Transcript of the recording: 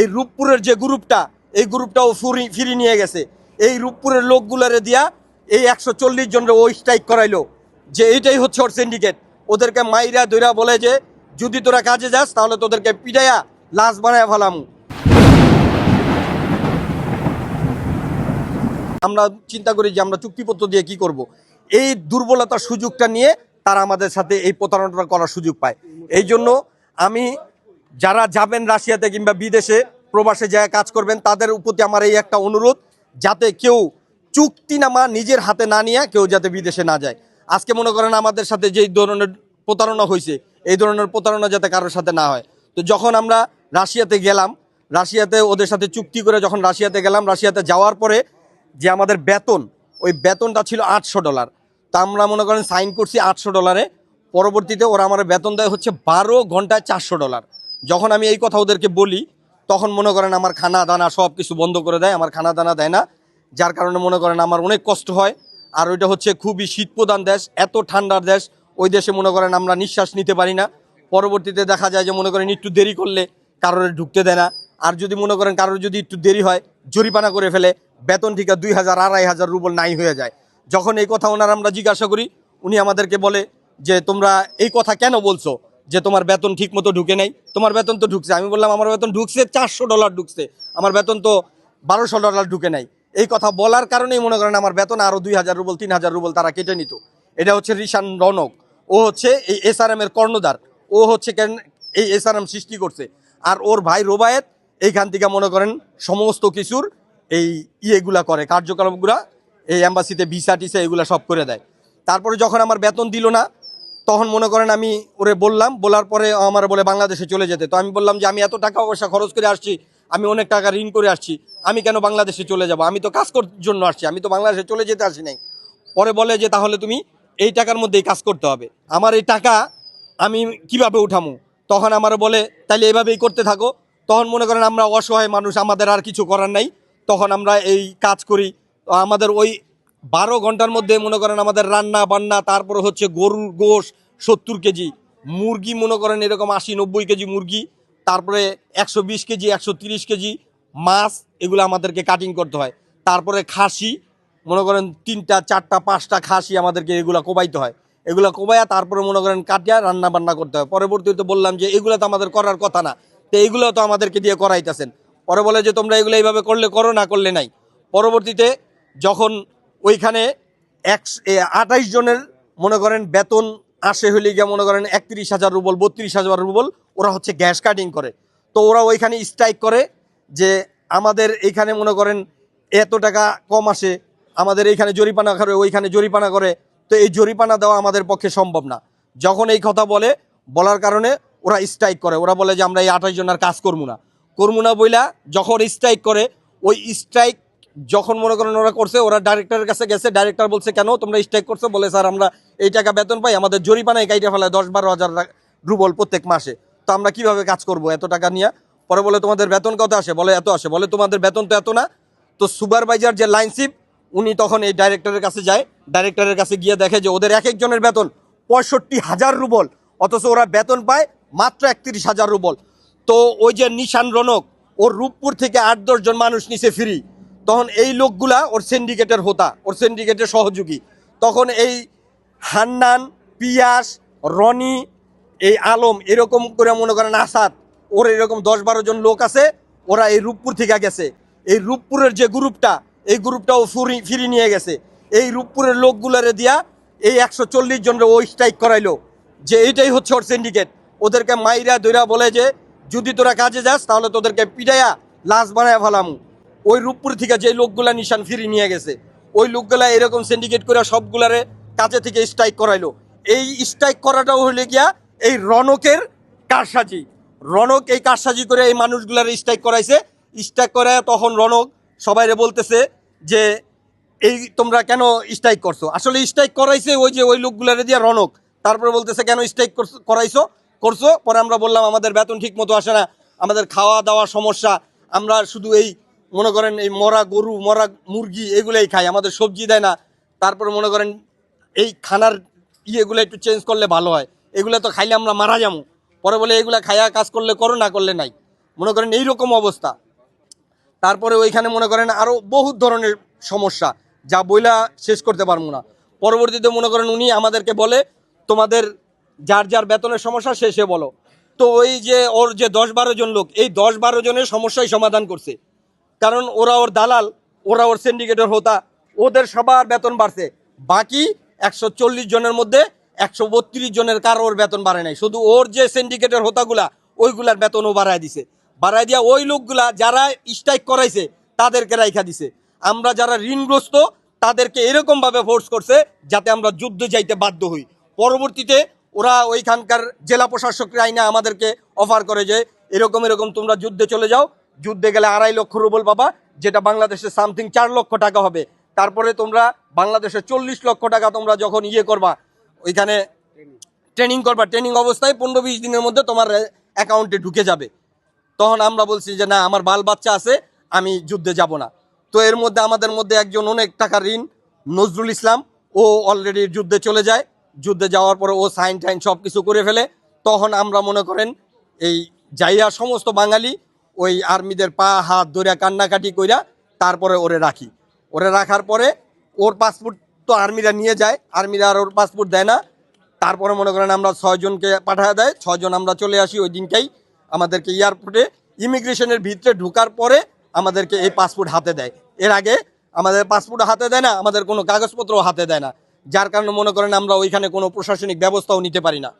এই রূপপুরের যে গ্রুপটা, এই গ্রুপটাও ফুরি, ফিরি নিয়ে গেছে। এই রূপপুরের লোকগুলারে দিয়া এই একশো চল্লিশ জনের ওই স্ট্রাইক করাইলো। যে এইটাই হচ্ছে ওর সিন্ডিকেট ওদেরকে মাইরা দৈরা বলে যে, যদি তোরা কাজে যাস, তাহলে তোদেরকে পিটাইয়া লাশ বানায় ফেলামু। আমরা চিন্তা করি যে আমরা চুক্তিপত্র দিয়ে কি করব। এই দুর্বলতার সুযোগটা নিয়ে তারা আমাদের সাথে এই প্রতারণাটা করার সুযোগ পায়। এই জন্য আমি যারা যাবেন রাশিয়াতে কিংবা বিদেশে প্রবাসে যায় কাজ করবেন, তাদের প্রতি আমার এই একটা অনুরোধ, যাতে কেউ চুক্তিনামা নিজের হাতে না নিয়ে কেউ যাতে বিদেশে না যায়। আজকে মনে করেন আমাদের সাথে যেই ধরনের প্রতারণা হয়েছে, এই ধরনের প্রতারণা যাতে কারোর সাথে না হয়। তো যখন আমরা রাশিয়াতে গেলাম, রাশিয়াতে ওদের সাথে চুক্তি করে যখন রাশিয়াতে গেলাম, রাশিয়াতে যাওয়ার পরে যে আমাদের বেতন, ওই বেতনটা ছিল আটশো ডলার। তা আমরা মনে করেন সাইন করছি আটশো ডলারে, পরবর্তীতে ওরা আমার বেতন দেয় হচ্ছে বারো ঘন্টায় চারশো ডলার। যখন আমি এই কথা ওদেরকে বলি, তখন মনে করেন আমার খানা দানা সব কিছু বন্ধ করে দেয়, আমার খানা দানা দেয় না। যার কারণে মনে করেন আমার অনেক কষ্ট হয়। আর ওইটা হচ্ছে খুবই শীতপ্রধান দেশ, এত ঠান্ডার দেশ। ওই দেশে মনে করেন আমরা নিঃশ্বাস নিতে পারি না। পরবর্তীতে দেখা যায় যে মনে করেন একটু দেরি করলে কারোর ঢুকতে দেয় না। আর যদি মনে করেন কারোর যদি একটু দেরি হয় জরিপানা করে ফেলে, বেতন ঠিক দুই হাজার, আড়াই হাজার রুবল নাই হয়ে যায়। যখন এই কথা ওনার আমরা জিজ্ঞাসা করি, উনি আমাদেরকে বলে যে, তোমরা এই কথা কেন বলছো? যে তোমার বেতন ঠিক মতো ঢুকে নাই। তোমার বেতন তো ঢুকছে। আমি বললাম, আমার বেতন ঢুকছে, চারশো ডলার ঢুকছে। আমার বেতন তো বারোশো ডলার ঢুকে নাই। এই কথা বলার কারণেই মনে করেন আমার বেতন আরও দুই হাজার রুবল, তিন হাজার রুবল তারা কেটে নিত। এটা হচ্ছে রিশান রনক। ও হচ্ছে এই এসআরএম এর কর্ণধার। ও হচ্ছে কেন এই এসআরএম সৃষ্টি করছে। আর ওর ভাই রোবায়েত এইখান থেকে মনে করেন সমস্ত কিছুর এই ইয়েগুলা করে কার্যকলাপগুলা এই অ্যাম্বাসিতে ভিসা টিসা এগুলা সব করে দেয়। তারপরে যখন আমার বেতন দিল না তখন মনে করেন আমি ওরে বললাম, বলার পরে আমার বলে বাংলাদেশে চলে যেতে। তো আমি বললাম যে আমি এত টাকা পয়সা খরচ করে আসছি, আমি অনেক টাকা ঋণ করে আসছি, আমি কেন বাংলাদেশে চলে যাব? আমি তো কাজ করার জন্য আসছি, আমি তো বাংলাদেশে চলে যেতে আসি নাই। পরে বলে যে তাহলে তুমি এই টাকার মধ্যেই কাজ করতে হবে। আমার এই টাকা আমি কীভাবে উঠামু? তখন আমার বলে তাহলে এভাবেই করতে থাকো। তখন মনে করেন আমরা অসহায় মানুষ, আমাদের আর কিছু করার নাই। তখন আমরা এই কাজ করি। আমাদের ওই বারো ঘণ্টার মধ্যে মনে করেন আমাদের রান্না, বান্না, তারপরে হচ্ছে গরুর গোশ সত্তর কেজি, মুরগি মনে করেন এরকম আশি নব্বই কেজি মুরগি, তারপরে একশো বিশ কেজি, একশো তিরিশ কেজি মাছ, এগুলো আমাদেরকে কাটিং করতে হয়। তারপরে খাসি, মনে করেন তিনটা, চারটা, পাঁচটা খাসি আমাদেরকে এগুলো কোবাইতে হয়। এগুলো কোবাইয়া তারপরে মনে করেন কাটিয়া রান্না বান্না করতে হয়। পরবর্তীতে বললাম যে এগুলো তো আমাদের করার কথা না। তো এইগুলো তো আমাদেরকে দিয়ে করাইতেছেন। পরে বলে যে তোমরা এগুলো এইভাবে করলে করো না, করলে নাই। পরবর্তীতে যখন ওইখানে এক আঠাইশ জনের মনে করেন বেতন আসে হলে গিয়ে মনে করেন একত্রিশ হাজার রুবল, বত্রিশ হাজার রুবল, ওরা হচ্ছে গ্যাস কাটিং করে। তো ওরা ওইখানে স্ট্রাইক করে যে আমাদের এইখানে মনে করেন এত টাকা কম আসে, আমাদের এইখানে জরিপানা করে, ওইখানে জরিপানা করে, তো এই জরিপানা দেওয়া আমাদের পক্ষে সম্ভব না। যখন এই কথা বলে, বলার কারণে ওরা স্ট্রাইক করে। ওরা বলে যে আমরা এই আঠাশ জনের কাজ করব না। করব না বইলা যখন স্ট্রাইক করে, ওই স্ট্রাইক যখন মনে করেন ওরা করছে, ওরা ডাইরেক্টরের কাছে গেছে ডাইরেক্টর বলছে, কেন? তোমরা স্ট্রাইক করছ? বলে, স্যার, আমরা এই টাকা বেতন পাই, আমাদের জরিমানায় কাইটে ফেলায় দশ বারো হাজার রুবল প্রত্যেক মাসে। তো আমরা কীভাবে কাজ করব এত টাকা নিয়ে? পরে বলে, তোমাদের বেতন কত আসে? বলে, এত আসে। বলে, তোমাদের বেতন তো এত না। তো সুপারভাইজার যে লাইনশিপ উনি তখন এই ডাইরেক্টরের কাছে যায়। ডাইরেক্টরের কাছে গিয়ে দেখে যে ওদের এক একজনের বেতন পঁয়ষট্টি হাজার রুবল, অথচ ওরা বেতন পায় মাত্র একত্রিশ হাজার রুবল। তো ওই যে নিশান রনক, ওর রূপপুর থেকে আট দশজন মানুষ নিচে ফ্রি তখন এই লোকগুলা ওর সিন্ডিকেটের হোতা, ওর সিন্ডিকেটের সহযোগী। তখন এই হান্নান, পিয়াস, রনি, এই আলম এরকম করে মনে করেন আসাদ, ওর এরকম দশ বারো জন লোক আছে, ওরা এই রূপপুর থেকে গেছে। এই রূপপুরের যে গ্রুপটা, এই গ্রুপটাও ফুরি ফিরি নিয়ে গেছে। এই রূপপুরের লোকগুলারে দিয়া এই একশো চল্লিশ জনের ওই স্ট্রাইক করাইলো। যে এইটাই হচ্ছে ওর সিন্ডিকেট ওদেরকে মাইরা দৈরা বলে যে, যদি তোরা কাজে যাস, তাহলে তোদেরকে পিটাইয়া লাশ বানায় ফেলামু। ওই রূপপুর থেকে যে লোকগুলা নিশান ফিরি নিয়ে গেছে, ওই লোকগুলা এরকম সিন্ডিকেট করে সবগুলারে কাজে থেকে স্ট্রাইক করাইলো। এই স্ট্রাইক করাটাও হলে গিয়া এই রনকের কারসাজি। রনক এই কারসাজি করে এই মানুষগুলার স্ট্রাইক করাইছে। স্ট্রাইক করায় তখন রনক সবাইরে বলতেছে যে, এই তোমরা কেন স্ট্রাইক করছ? আসলে স্ট্রাইক করাইছে ওই যে ওই লোকগুলারে দিয়ে রনক। তারপরে বলতেছে, কেন স্ট্রাইক করাইছো? করছ, পরে আমরা বললাম, আমাদের বেতন ঠিক মতো আসে না। আমাদের খাওয়া দাওয়া সমস্যা। আমরা শুধু এই মনে করেন এই মরা গরু, মরা মুরগি এগুলাই খাই আমাদের সবজি দেয় না। তারপর মনে করেন এই খানার ইয়েগুলো একটু চেঞ্জ করলে ভালো হয়। এগুলো তো খাইলে আমরা মারা যাব। পরে বলে এগুলা খাইয়া কাজ করলে করো, না করলে নাই। মনে করেন এই রকম অবস্থা। তারপরে ওইখানে মনে করেন আরও বহুত ধরনের সমস্যা, যা বইলা শেষ করতে পারব না। পরবর্তীতে মনে করেন উনি আমাদেরকে বলে, তোমাদের যার যার বেতনের সমস্যা, সে সে বলো। তো ওই যে ওর যে দশ বারো জন লোক, এই দশ বারো জনের সমস্যাই সমাধান করছে। কারণ ওরা ওর দালাল, ওরা ওর সিন্ডিকেটের হোতা, ওদের সবার বেতন বাড়ছে। বাকি একশো চল্লিশ জনের মধ্যে একশো বত্রিশ জনের কার ওর বেতন বাড়ে নাই। শুধু ওর যে সিন্ডিকেটের হোতাগুলা, ওইগুলার বেতনও বাড়ায় দিছে। বাড়ায় দিয়া ওই লোকগুলা যারা স্ট্রাইক করাইছে, তাদেরকে রাইখা দিছে। আমরা যারা ঋণগ্রস্ত, তাদেরকে এরকমভাবে ফোর্স করছে যাতে আমরা যুদ্ধে যাইতে বাধ্য হই। পরবর্তীতে ওরা ওইখানকার জেলা প্রশাসকরা আইনা আমাদেরকে অফার করে যে, এরকম এরকম তোমরা যুদ্ধে চলে যাও যুদ্ধে গেলে আড়াই লক্ষ রুবল পাবা যেটা বাংলাদেশে সামথিং চার লক্ষ টাকা হবে। তারপরে তোমরা বাংলাদেশে চল্লিশ লক্ষ টাকা তোমরা যখন ইয়ে করবা, ওইখানে ট্রেনিং করবা ট্রেনিং অবস্থায় পনেরো বিশ দিনের মধ্যে তোমার অ্যাকাউন্টে ঢুকে যাবে। তখন আমরা বলছি যে, না, আমার বাল বাচ্চা আছে, আমি যুদ্ধে যাব না। তো এর মধ্যে আমাদের মধ্যে একজন অনেক টাকা ঋণ, নজরুল ইসলাম, ও অলরেডি যুদ্ধে চলে যায়। যুদ্ধে যাওয়ার পরে ও সাইন টাইন সব কিছু করে ফেলে। তখন আমরা মনে করেন, এই যাইয়া সমস্ত বাঙালি ওই আর্মিদের পা, হাত ধরে কান্নাকাটি কইরা তারপরে ওরে রাখি। ওরে রাখার পরে ওর পাসপোর্ট তো আর্মিরা নিয়ে যায়, আর্মিরা আর ওর পাসপোর্ট দেয় না। তারপরে মনে করেন আমরা ছয়জনকে পাঠায় দেয় ছয়জন আমরা চলে আসি ওই দিনটাই আমাদেরকে এয়ারপোর্টে। ইমিগ্রেশনের ভিতরে ঢোকার পরে আমাদেরকে এই পাসপোর্ট হাতে দেয়। এর আগে আমাদের পাসপোর্ট হাতে দেয় না, আমাদের কোনো কাগজপত্র হাতে দেয় না। যার কারণে মনে করেন আমরা ওইখানে কোনো প্রশাসনিক ব্যবস্থাও নিতে পারি না।